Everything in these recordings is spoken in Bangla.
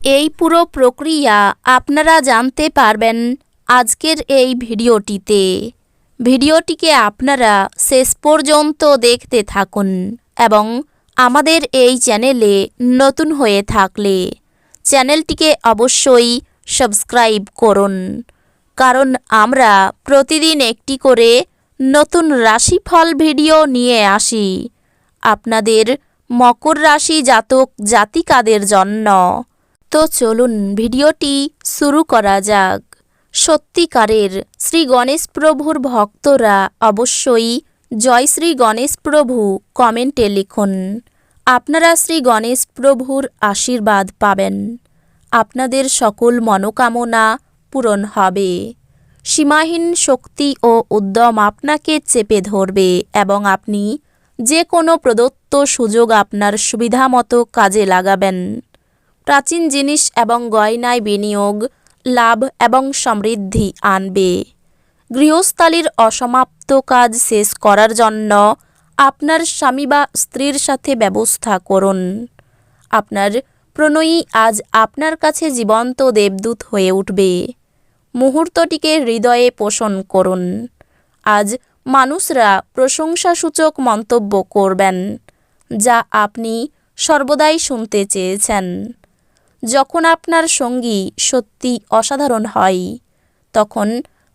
এই পুরো প্রক্রিয়া আপনারা জানতে পারবেন আজকের এই ভিডিওটিতে। ভিডিওটিকে আপনারা শেষ পর্যন্ত দেখতে থাকুন এবং আমাদের এই চ্যানেলে নতুন হয়ে থাকলে চ্যানেলটিকে অবশ্যই সাবস্ক্রাইব করুন। কারণ আমরা প্রতিদিন একটি করে নতুন রাশিফল ভিডিও নিয়ে আসি। আপনাদের মকর রাশি জাতক জাতিকাদের জন্য। তো চলুন ভিডিওটি শুরু করা যাক। সত্যিকারের শ্রী গণেশ প্রভুর ভক্তরা অবশ্যই জয় শ্রী গণেশ প্রভু কমেন্টে লিখুন। আপনারা শ্রী গণেশ প্রভুর আশীর্বাদ পাবেন। আপনাদের সকল মনোকামনা পূরণ হবে। সীমাহীন শক্তি ও উদ্যম আপনাকে চেপে ধরবে এবং আপনি যে কোনো প্রদত্ত সুযোগ আপনার সুবিধামতো কাজে লাগাবেন। প্রাচীন জিনিস এবং গয়নায় বিনিয়োগ, লাভ এবং সমৃদ্ধি আনবে। গৃহস্থালির অসমাপ্ত কাজ শেষ করার জন্য আপনার স্বামী বা স্ত্রীর সাথে ব্যবস্থা করুন। আপনার প্রণয়ী আজ আপনার কাছে জীবন্ত দেবদূত হয়ে উঠবে। মুহূর্তটিকে হৃদয়ে পোষণ করুন। আজ মানুষরা প্রশংসাসূচক মন্তব্য করবেন, যা আপনি সর্বদাই শুনতে চেয়েছেন। যখন আপনার সঙ্গী সত্যি অসাধারণ হয়, তখন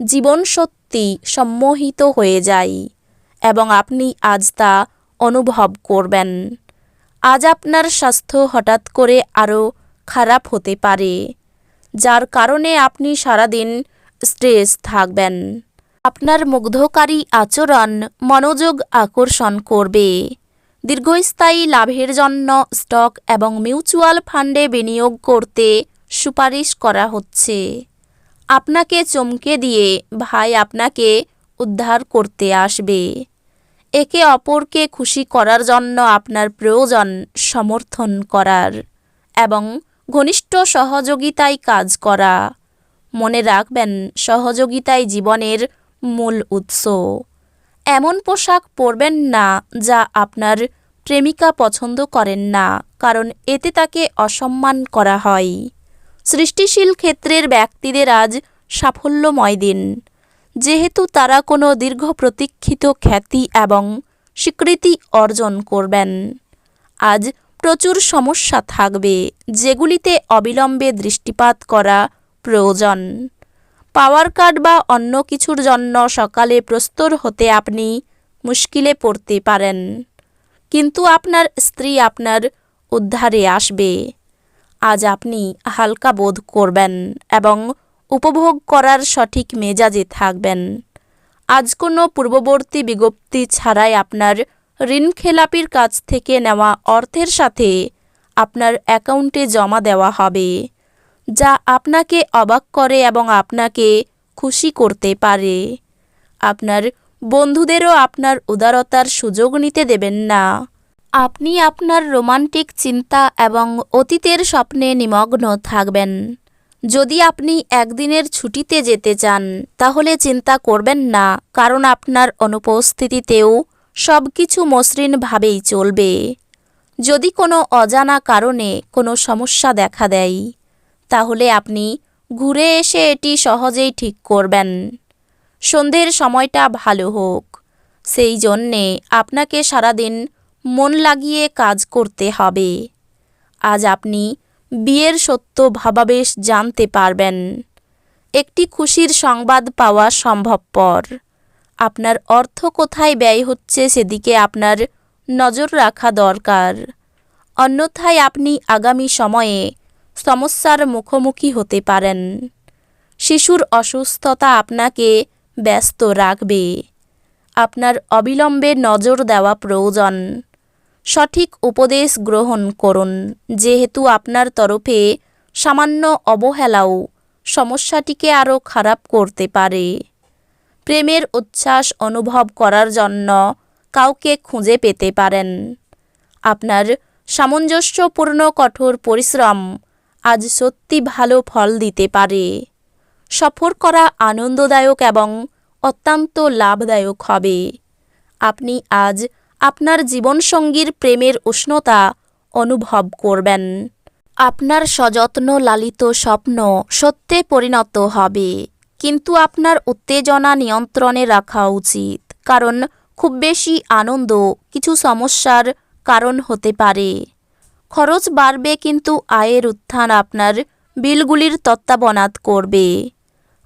জীবন সত্যি সম্মোহিত হয়ে যায় এবং আপনি আজ তা অনুভব করবেন। আজ আপনার স্বাস্থ্য হঠাৎ করে আরও খারাপ হতে পারে, যার কারণে আপনি সারাদিন স্ট্রেস থাকবেন। আপনার মুগ্ধকারী আচরণ মনোযোগ আকর্ষণ করবে। দীর্ঘস্থায়ী লাভের জন্য স্টক এবং মিউচুয়াল ফান্ডে বিনিয়োগ করতে সুপারিশ করা হচ্ছে। আপনাকে চমকে দিয়ে ভাই আপনাকে উদ্ধার করতে আসবে। একে অপরকে খুশি করার জন্য আপনার প্রয়োজন সমর্থন করার এবং ঘনিষ্ঠ সহযোগিতায় কাজ করা। মনে রাখবেন, সহযোগিতাই জীবনের মূল উৎস। এমন পোশাক পরবেন না যা আপনার প্রেমিকা পছন্দ করেন না, কারণ এতে তাকে অসম্মান করা হয়। সৃষ্টিশীল ক্ষেত্রের ব্যক্তিদের আজ সাফল্যময় দিন। যেহেতু তারা কোনো দীর্ঘ প্রতীক্ষিত খ্যাতি এবং স্বীকৃতি অর্জন করবেন। আজ প্রচুর সমস্যা থাকবে, যেগুলিতে অবিলম্বে দৃষ্টিপাত করা প্রয়োজন। পাওয়ার কার্ড বা অন্য কিছুর জন্য সকালে প্রস্তুত হতে আপনি মুশকিলে পড়তে পারেন। কিন্তু আপনার স্ত্রী আপনার উদ্ধারে আসবে। আজ আপনি হালকা বোধ করবেন এবং উপভোগ করার সঠিক মেজাজে থাকবেন। আজ কোনো পূর্ববর্তী বিজ্ঞপ্তি ছাড়াই আপনার ঋণ খেলাপির কাছ থেকে নেওয়া অর্থের সাথে আপনার অ্যাকাউন্টে জমা দেওয়া হবে। যা আপনাকে অবাক করে এবং আপনাকে খুশি করতে পারে। আপনার বন্ধুদেরও আপনার উদারতার সুযোগ নিতে দেবেন না। আপনি আপনার রোমান্টিক চিন্তা এবং অতীতের স্বপ্নে নিমগ্ন থাকবেন। যদি আপনি একদিনের ছুটিতে যেতে চান, তাহলে চিন্তা করবেন না, কারণ আপনার অনুপস্থিতিতেও সব কিছু মসৃণভাবেই চলবে। যদি কোনো অজানা কারণে কোনো সমস্যা দেখা দেয় তাহলে আপনি ঘুরে এসে এটি সহজেই ঠিক করবেন। সন্ধ্যের সময়টা ভালো হোক। সেই জন্যে আপনাকে সারাদিন মন লাগিয়ে কাজ করতে হবে। আজ আপনি বিয়ের সত্য ভাবাবেশ জানতে পারবেন। একটি খুশির সংবাদ পাওয়া সম্ভবপর। আপনার অর্থ কোথায় ব্যয় হচ্ছে সেদিকে আপনার নজর রাখা দরকার। অন্যথায় আপনি আগামী সময়ে সমস্যার মুখোমুখি হতে পারেন। শিশুর অসুস্থতা আপনাকে ব্যস্ত রাখবে। আপনার অবিলম্বে নজর দেওয়া প্রয়োজন। সঠিক উপদেশ গ্রহণ করুন, যেহেতু আপনার তরফে সামান্য অবহেলাও সমস্যাটিকে আরও খারাপ করতে পারে। প্রেমের উচ্ছ্বাস অনুভব করার জন্য কাউকে খুঁজে পেতে পারেন। আপনার সামঞ্জস্যপূর্ণ কঠোর পরিশ্রম আজ সত্যি ভালো ফল দিতে পারে। সফর করা আনন্দদায়ক এবং অত্যন্ত লাভদায়ক হবে। আপনি আজ আপনার জীবনসঙ্গীর প্রেমের উষ্ণতা অনুভব করবেন। আপনার সযত্ন লালিত স্বপ্ন সত্যে পরিণত হবে। কিন্তু আপনার উত্তেজনা নিয়ন্ত্রণে রাখা উচিত, কারণ খুব বেশি আনন্দ কিছু সমস্যার কারণ হতে পারে। খরচ বাড়বে কিন্তু আয়ের উত্থান আপনার বিলগুলির তত্ত্বাবনাত করবে।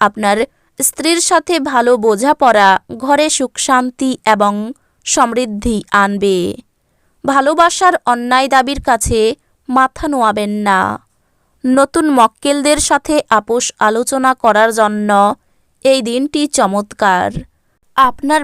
আপনার স্ত্রীর সাথে ভালো বোঝাপড়া, ঘরে সুখ শান্তি এবং সমৃদ্ধি আনবে। ভালোবাসার অন্যায় দাবির কাছে মাথা নোয়াবেন না। নতুন মক্কেলদের সাথে আপোষ আলোচনা করার জন্য এই দিনটি চমৎকার। আপনার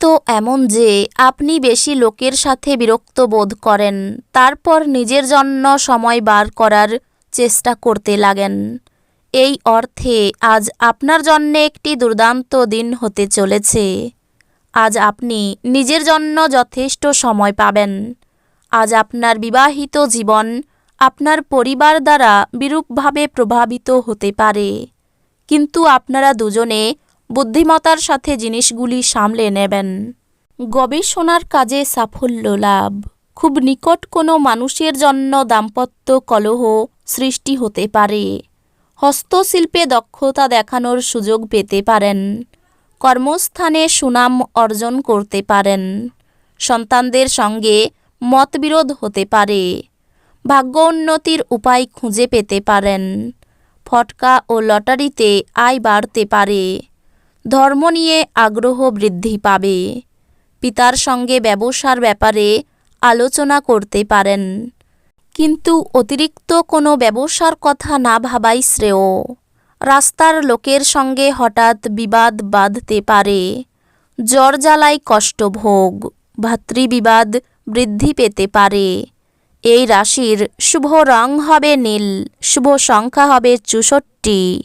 ব্যক্তিত্ব এমন যে, আপনি বেশি লোকের সাথে বিরক্ত বোধ করেন, তারপর নিজের জন্য সময় বার করার চেষ্টা করতে লাগেন। এই অর্থে আজ আপনার জন্য একটি দুর্দান্ত দিন হতে চলেছে। আজ আপনি নিজের জন্য যথেষ্ট সময় পাবেন। আজ আপনার বিবাহিত জীবন আপনার পরিবার দ্বারা বিরূপভাবে প্রভাবিত হতে পারে। কিন্তু আপনারা দুজনে বুদ্ধিমতার সাথে জিনিসগুলি সামলে নেবেন। গবেষণার কাজে সাফল্য লাভ। খুব নিকট কোনো মানুষের জন্য দাম্পত্য কলহ সৃষ্টি হতে পারে। হস্তশিল্পে দক্ষতা দেখানোর সুযোগ পেতে পারেন। কর্মস্থানে সুনাম অর্জন করতে পারেন। সন্তানদের সঙ্গে মতবিরোধ হতে পারে। ভাগ্য উন্নতির উপায় খুঁজে পেতে পারেন। ফটকা ও লটারিতে আয় বাড়তে পারে। ধর্ম নিয়ে আগ্রহ বৃদ্ধি পাবে। পিতার সঙ্গে ব্যবসার ব্যাপারে আলোচনা করতে পারেন। কিন্তু অতিরিক্ত কোনো ব্যবসার কথা না ভাবাই শ্রেয়। রাস্তার লোকের সঙ্গে হঠাৎ বিবাদ বাঁধতে পারে। জ্বর জ্বালায় কষ্টভোগ, ভাতৃবিবাদ বৃদ্ধি পেতে পারে। এই রাশির শুভ রং হবে নীল, শুভ সংখ্যা হবে চৌষট্টি।